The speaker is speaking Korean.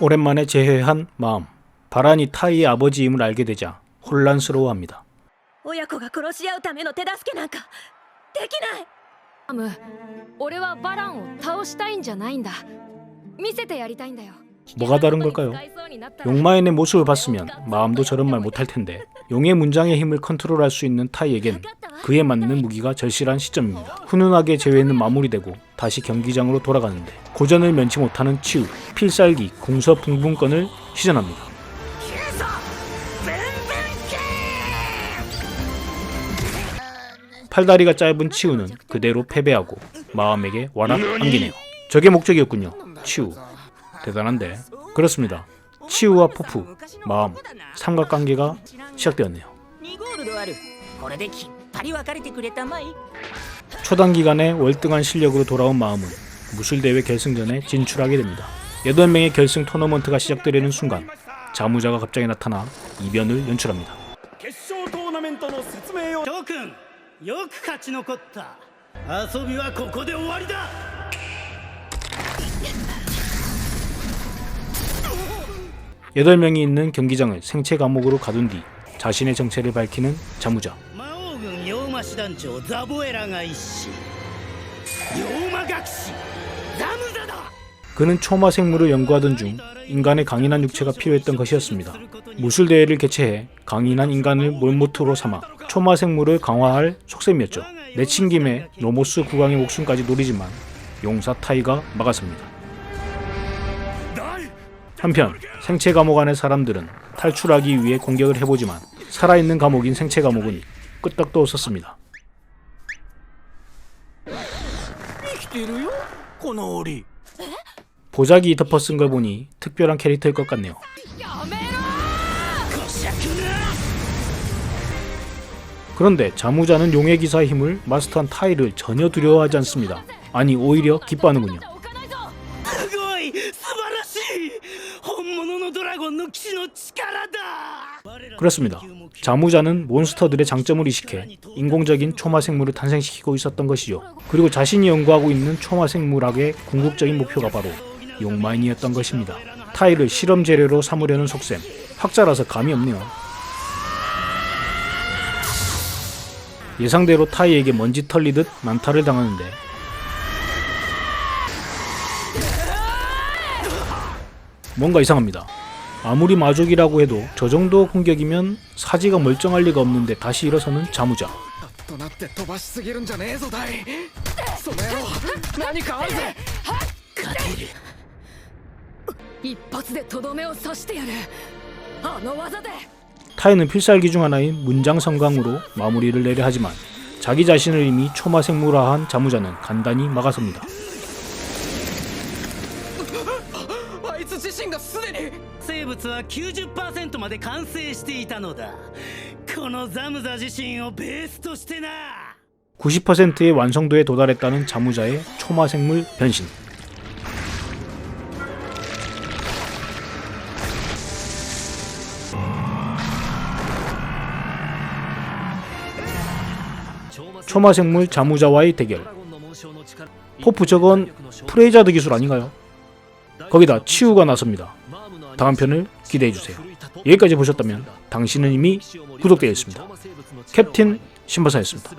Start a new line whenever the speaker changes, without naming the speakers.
오랜만에 재회한 마음. 바란이 타이의 아버지임을 알게 되자 혼란스러워합니다.
親子が殺し合うための手助けなんかできない
アム俺はバランを倒したいんじゃないんだ見せてやりたいんだよ
뭐가 다른 걸까요?
使いそうになったら
용마인의 모습을 봤으면 마음도 저런 말 못할 텐데 용의 문장의 힘을 컨트롤할 수 있는 타이에겐 그에 맞는 무기가 절실한 시점입니다. 훈훈하게 재회는 마무리되고 다시 경기장으로 돌아가는데 고전을 면치 못하는 치우 필살기 공서풍분권을 시전합니다. 팔다리가 짧은 치우는 그대로 패배하고 마음에게 와락 안기네요. 저게 목적이었군요. 치우 대단한데 그렇습니다. 치우와 포프, 마음, 삼각관계가 시작되었네요. 초단 기간에 월등한 실력으로 돌아온 마음은 무술대회 결승전에 진출하게 됩니다. 8명의 결승 토너먼트가 시작되려는 순간 자무자가 갑자기 나타나 이변을 연출합니다. 8명이 있는 경기장을 생체 감옥으로 가둔 뒤 자신의 정체를 밝히는 자무자. 그는 초마 생물을 연구하던 중 인간의 강인한 육체가 필요했던 것이었습니다. 무술 대회를 개최해 강인한 인간을 몰모트로 삼아 초마 생물을 강화할 속셈이었죠. 내친 김에 로모스 국왕의 목숨까지 노리지만 용사 타이가 막았습니다. 한편 생체 감옥 안의 사람들은 탈출하기 위해 공격을 해보지만 살아있는 감옥인 생체 감옥은 끄떡도 없었습니다. 보자기 덮어 쓴 걸 보니 특별한 캐릭터일 것 같네요. 그런데 자무자는 용의 기사의 힘을 마스터한 타이를 전혀 두려워하지 않습니다. 아니 오히려 기뻐하는군요. 그렇습니다. 자무자는 몬스터들의 장점을 이식해 인공적인 초마 생물을 탄생시키고 있었던 것이죠. 그리고 자신이 연구하고 있는 초마 생물학의 궁극적인 목표가 바로 용마인이었던 것입니다. 타이를 실험 재료로 삼으려는 속셈. 학자라서 감이 없네요. 예상대로 타이에게 먼지 털리듯 난타를 당하는데 뭔가 이상합니다. 아무리 마족이라고 해도 저 정도 공격이면 사지가 멀쩡할 리가 없는데 다시 일어서는 자무자. 타이는 필살기 중 하나인 문장성강으로 마무리를 내려 하지만 자기 자신을 이미 초마생물화한 자무자는 간단히 막아섭니다.
身がすでに
生物は90%まで完成していたのだこのザムザ自身をベースとしてな
90%의 완성도에 도달했다는 자무자의 초마 생물 변신. 초마 생물 자무자와의 대결. 포프 저건 프레이자드 기술 아닌가요? 거기다 치우가 나섭니다. 다음 편을 기대해 주세요. 여기까지 보셨다면 당신은 이미 구독되어 있습니다. 캡틴 신바사였습니다.